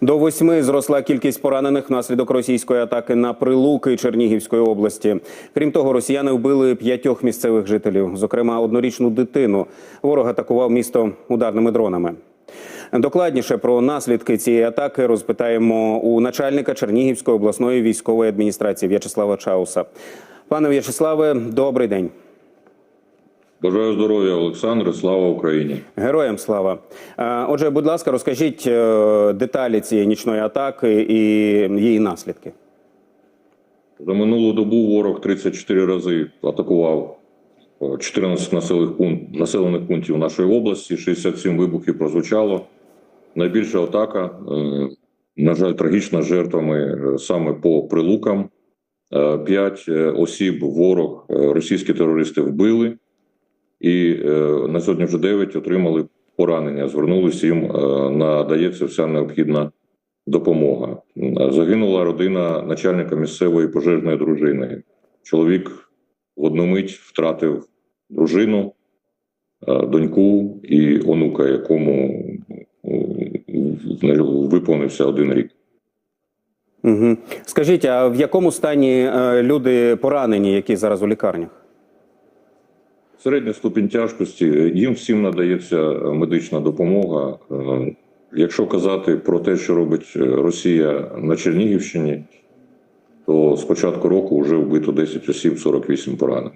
До восьми зросла кількість поранених внаслідок російської атаки на прилуки Чернігівської області. Крім того, росіяни вбили п'ятьох місцевих жителів, зокрема однорічну дитину. Ворог атакував місто ударними дронами. Докладніше про наслідки цієї атаки розпитаємо у начальника Чернігівської обласної військової адміністрації В'ячеслава Чауса. Пане В'ячеславе, добрий день. Бажаю здоров'я, Олександре. Слава Україні. Героям слава. Е, Отже, будь ласка, розкажіть е, деталі цієї нічної атаки і її наслідки. За минулу добу ворог 34 рази атакував е, 14 населених, пункт, населених пунктів нашої області. 67 вибухів прозвучало. Найбільша атака, е, на жаль, трагічна жертвами е, саме по прилукам. Е, П'ять е, осіб ворог, е, російські терористи вбили, і е, на сьогодні вже 9 отримали поранення. Звернулися їм, е, надається вся необхідна допомога. Загинула родина начальника місцевої пожежної дружини. Чоловік в одну мить втратив дружину, е, доньку і онука, якому е, виповнився один рік. Угу. Скажіть, а в якому стані е, люди поранені, які зараз у лікарнях? Середня ступінь тяжкості їм всім надається медична допомога. Е, Якщо казати про те, що робить Росія на Чернігівщині, то з початку року вже вбито 10 осіб, 48 поранених.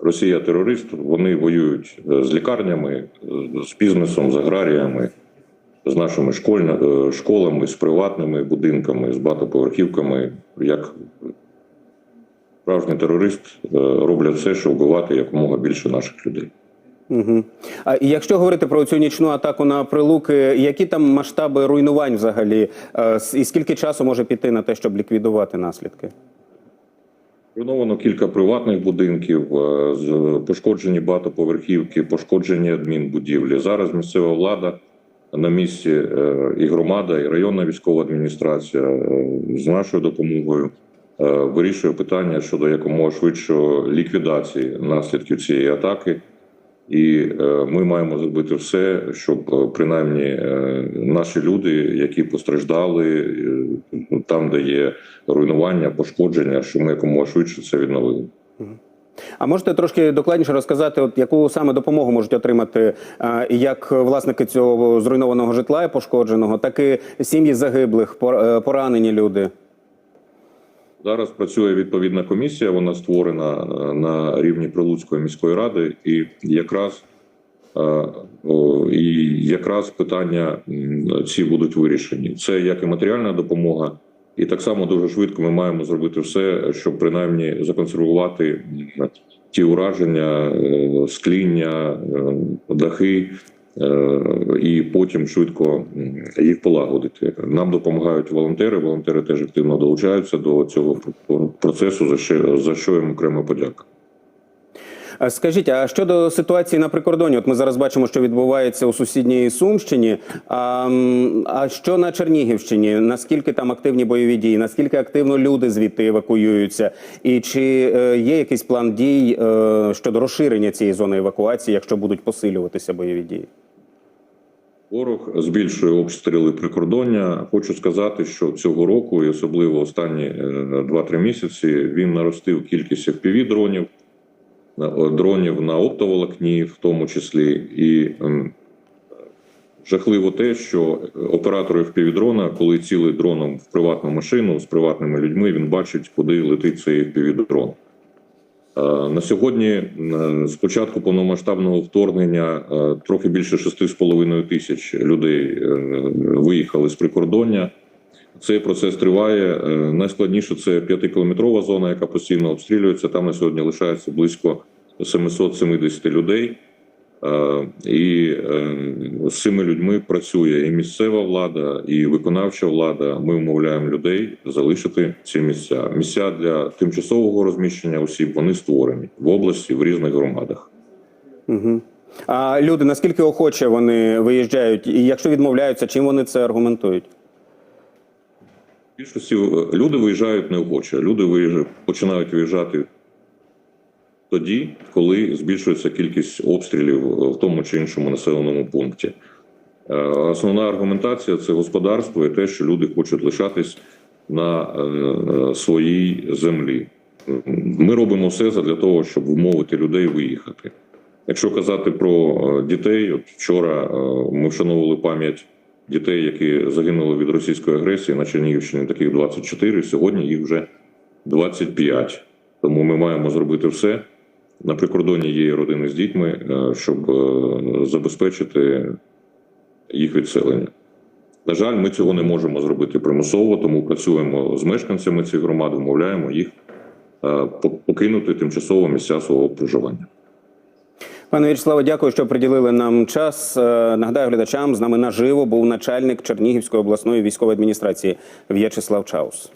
Росія терорист, вони воюють е, з лікарнями, е, з бізнесом, з аграріями, з нашими школьна- е, школами, з приватними будинками, з багатоповерхівками. Як справжній терорист е, роблять все, щоб вбивати якомога більше наших людей. Угу. А якщо говорити про цю нічну атаку на прилуки, які там масштаби руйнувань взагалі? Е, І скільки часу може піти на те, щоб ліквідувати наслідки? Руйновано кілька приватних будинків, е, пошкоджені багатоповерхівки, пошкоджені адмінбудівлі. Зараз місцева влада на місці і громада, і районна військова адміністрація з нашою допомогою вирішує питання щодо якомога швидшої ліквідації наслідків цієї атаки. І е, ми маємо зробити все, щоб е, принаймні е, наші люди, які постраждали, е, там, де є руйнування, пошкодження, щоб ми якомога швидше це відновили. А можете трошки докладніше розказати, от яку саме допомогу можуть отримати е, як власники цього зруйнованого житла пошкодженого, так і сім'ї загиблих, пор- е, поранені люди? Зараз працює відповідна комісія. Вона створена е, на рівні Прилуцької міської ради, і якраз е, і якраз питання ці будуть вирішені. Це як і матеріальна допомога, і так само дуже швидко ми маємо зробити все, щоб принаймні законсервувати ті ураження, е, скління, дахи. Е, І потім швидко їх полагодити. Нам допомагають волонтери. Волонтери теж активно долучаються до цього процесу. За що за що їм окрема подяка. Скажіть, а щодо ситуації на прикордоні? От ми зараз бачимо, що відбувається у сусідній Сумщині. А, а що на Чернігівщині? Наскільки там активні бойові дії? Наскільки активно люди звідти евакуюються? І чи е, є якийсь план дій е, щодо розширення цієї зони евакуації, якщо будуть посилюватися бойові дії? Ворог збільшує обстріли прикордоння. Хочу сказати, що цього року, і особливо останні е, 2-3 місяці, він наростив кількість fpv дронів, дронів на оптоволокні, в тому числі, і ем, жахливо те, що оператор fpv дрона, коли цілий дроном в приватну машину з приватними людьми, він бачить, куди летить цей fpv дрон. Е, На сьогодні, е, з початку повномасштабного вторгнення, е, трохи більше 6,5 тисяч людей е, виїхали з прикордоння. Цей процес триває. Е, Найскладніше це 5-кілометрова зона, яка постійно обстрілюється. Там на сьогодні лишається близько 770 людей. Е, І е, з цими людьми працює і місцева влада, і виконавча влада. Ми вмовляємо людей залишити ці місця. Місця для тимчасового розміщення осіб вони створені в області в різних громадах. Угу. А люди наскільки охоче вони виїжджають? І якщо відмовляються, чим вони це аргументують? Більшості е, люди виїжджають неохоче. Люди виїжджають, починають виїжджати тоді, коли збільшується кількість обстрілів в тому чи іншому населеному пункті. Е, Основна аргументація це господарство і те, що люди хочуть лишатись на е, своїй землі. Ми робимо все для того, щоб вмовити людей виїхати. Якщо казати про е, дітей, от вчора е, ми вшановували пам'ять дітей, які загинули від російської агресії на Чернігівщині, таких 24, сьогодні їх вже 25. Тому ми маємо зробити все. На прикордоні є родини з дітьми, е, щоб е, забезпечити їх відселення. На жаль, ми цього не можемо зробити примусово, тому працюємо з мешканцями цих громад, вмовляємо їх е, покинути тимчасово місця свого проживання. Пане В'ячеславе, дякую, що приділили нам час. Е, Нагадаю глядачам, з нами наживо був начальник Чернігівської обласної військової адміністрації В'ячеслав Чаус.